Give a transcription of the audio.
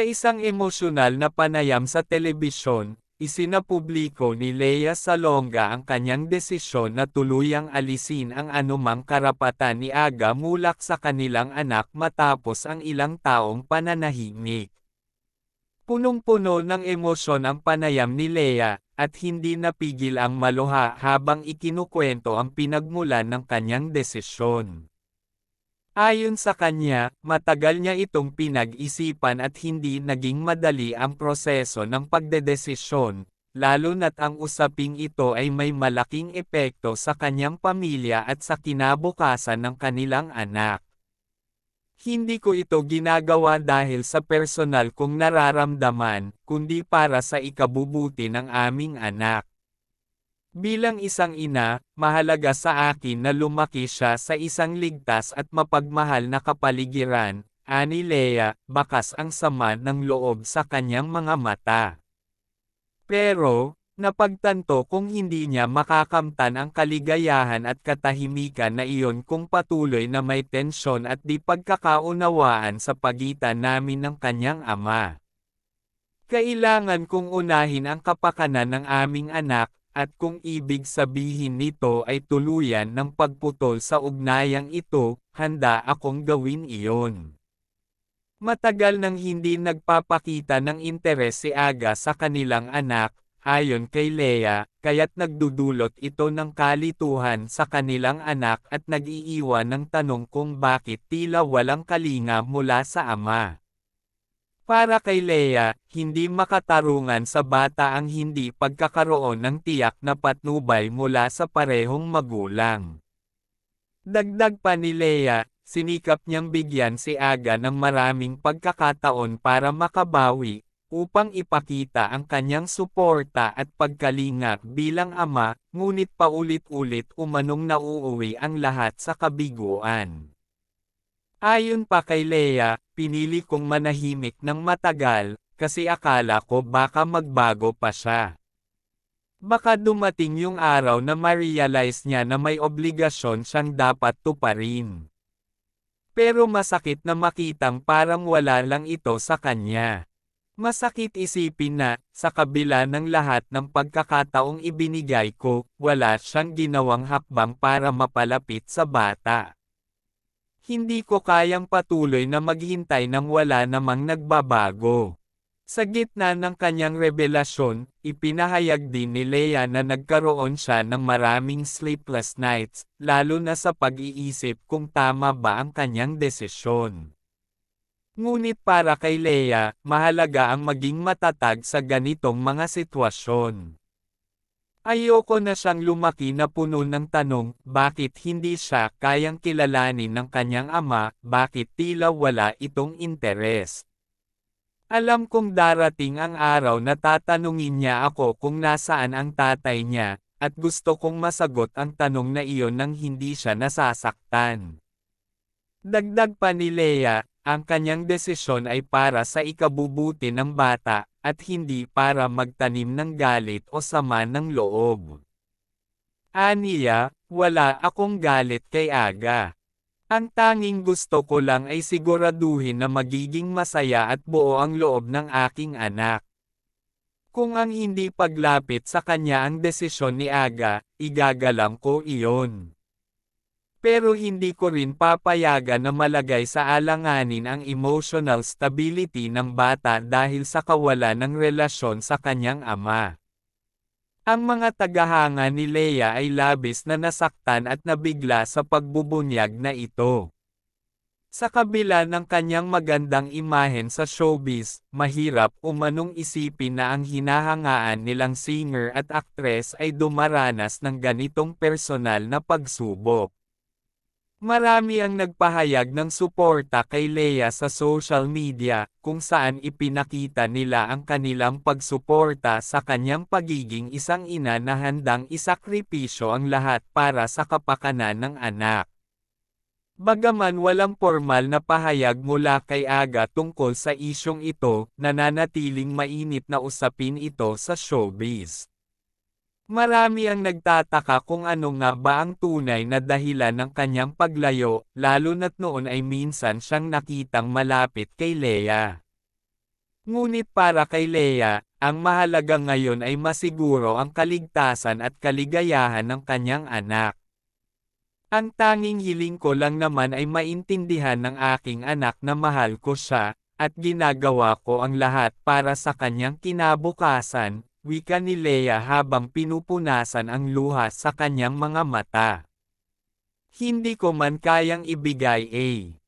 Sa isang emosyonal na panayam sa telebisyon, isinapubliko ni Lea Salonga ang kanyang desisyon na tuluyang alisin ang anumang karapatan ni Aga mulak sa kanilang anak matapos ang ilang taong pananahimik. Punong-puno ng emosyon ang panayam ni Lea, at hindi napigil ang maluha habang ikinukwento ang pinagmulan ng kanyang desisyon. Ayon sa kanya, matagal niya itong pinag-isipan at hindi naging madali ang proseso ng pagdedesisyon, lalo na't ang usaping ito ay may malaking epekto sa kanyang pamilya at sa kinabukasan ng kanilang anak. Hindi ko ito ginagawa dahil sa personal kong nararamdaman, kundi para sa ikabubuti ng aming anak. Bilang isang ina, mahalaga sa akin na lumaki siya sa isang ligtas at mapagmahal na kapaligiran, ani Lea, bakas ang sama ng loob sa kanyang mga mata. Pero, napagtanto kung hindi niya makakamtan ang kaligayahan at katahimikan na iyon kung patuloy na may tensyon at di pagkakaunawaan sa pagitan namin ng kanyang ama. Kailangan kong unahin ang kapakanan ng aming anak, at kung ibig sabihin nito ay tuluyan ng pagputol sa ugnayang ito, handa akong gawin iyon. Matagal nang hindi nagpapakita ng interes si Aga sa kanilang anak, ayon kay Lea, kaya't nagdudulot ito ng kalituhan sa kanilang anak at nag-iiwan ng tanong kung bakit tila walang kalinga mula sa ama. Para kay Lea, hindi makatarungan sa bata ang hindi pagkakaroon ng tiyak na patnubay mula sa parehong magulang. Dagdag pa ni Lea, sinikap niyang bigyan si Aga ng maraming pagkakataon para makabawi, upang ipakita ang kanyang suporta at pagkalinga bilang ama, ngunit paulit-ulit umanong nauuwi ang lahat sa kabiguan. Ayon pa kay Lea, pinili kong manahimik ng matagal, kasi akala ko baka magbago pa siya. Baka dumating yung araw na ma-realize niya na may obligasyon siyang dapat tuparin. Pero masakit na makitang parang wala lang ito sa kanya. Masakit isipin na, sa kabila ng lahat ng pagkakataong ibinigay ko, wala siyang ginawang hakbang para mapalapit sa bata. Hindi ko kayang patuloy na maghintay nang wala namang nagbabago. Sa gitna ng kanyang revelasyon, ipinahayag din ni Leia na nagkaroon siya ng maraming sleepless nights, lalo na sa pag-iisip kung tama ba ang kanyang desisyon. Ngunit para kay Leia, mahalaga ang maging matatag sa ganitong mga sitwasyon. Ayoko na siyang lumaki na puno ng tanong, bakit hindi siya kayang kilalanin ng kanyang ama, bakit tila wala itong interes. Alam kong darating ang araw na tatanungin niya ako kung nasaan ang tatay niya, at gusto kong masagot ang tanong na iyon nang hindi siya nasasaktan. Dagdag pa ni Leia, ang kanyang desisyon ay para sa ikabubuti ng bata, at hindi para magtanim ng galit o sama ng loob. Aniya, wala akong galit kay Aga. Ang tanging gusto ko lang ay siguraduhin na magiging masaya at buo ang loob ng aking anak. Kung ang hindi paglapit sa kanya ang desisyon ni Aga, igagalang ko iyon. Pero hindi ko rin papayagan na malagay sa alanganin ang emotional stability ng bata dahil sa kawalan ng relasyon sa kanyang ama. Ang mga tagahanga ni Leia ay labis na nasaktan at nabigla sa pagbubunyag na ito. Sa kabila ng kanyang magandang imahen sa showbiz, mahirap umanong isipin na ang hinahangaan nilang singer at aktres ay dumaranas ng ganitong personal na pagsubok. Marami ang nagpahayag ng suporta kay Leia sa social media, kung saan ipinakita nila ang kanilang pagsuporta sa kanyang pagiging isang ina na handang isakripisyo ang lahat para sa kapakanan ng anak. Bagaman walang formal na pahayag mula kay Aga tungkol sa isyong ito, nananatiling mainit na usapin ito sa showbiz. Marami ang nagtataka kung ano nga ba ang tunay na dahilan ng kanyang paglayo, lalo na't noon ay minsan siyang nakitang malapit kay Leia. Ngunit para kay Leia, ang mahalaga ngayon ay masiguro ang kaligtasan at kaligayahan ng kanyang anak. Ang tanging hiling ko lang naman ay maintindihan ng aking anak na mahal ko siya, at ginagawa ko ang lahat para sa kanyang kinabukasan, wika ni Leia habang pinupunasan ang luha sa kanyang mga mata. Hindi ko man kayang ibigay a